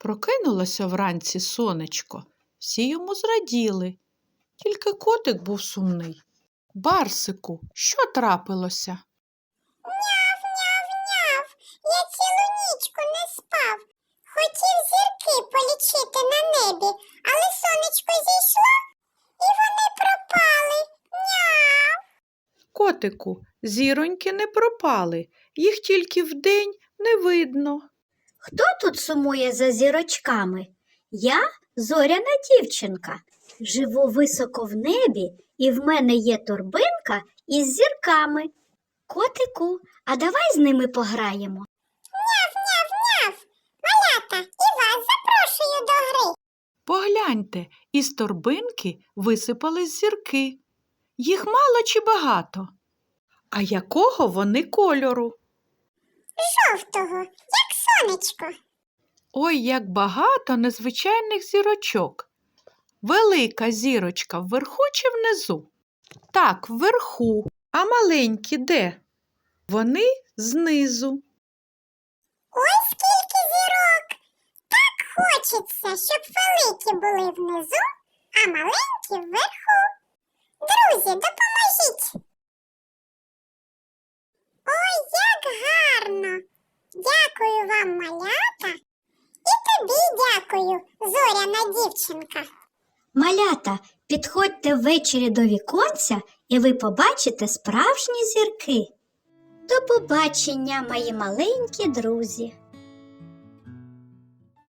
Прокинулося вранці сонечко. Всі йому зраділи. Тільки котик був сумний. Барсику, що трапилося? Няв, няв, няв. Я цілу нічку не спав. Хотів зірки полічити на небі, але сонечко зійшло, і вони пропали. Няв. Котику, зіроньки не пропали, їх тільки вдень не видно. Хто тут сумує за зірочками? Я зоряна дівчинка. Живу високо в небі, і в мене є торбинка із зірками. Котику, а давай з ними пограємо. Няв, няв, няв. Малята, і вас запрошую до гри. Погляньте, із торбинки висипались зірки. Їх мало чи багато? А якого вони кольору? Жовтого, як сонечко. Ой, як багато незвичайних зірочок. Велика зірочка вверху чи внизу? Так, вверху. А маленькі де? Вони знизу. Ой, скільки зірок. Так хочеться, щоб великі були внизу, а маленькі вверху. Друзі, допоможіть. Ой, як гарно. Дякую вам, малята. І тобі дякую, зоряна дівчинка. Малята, підходьте ввечері до віконця, і ви побачите справжні зірки. До побачення, мої маленькі друзі!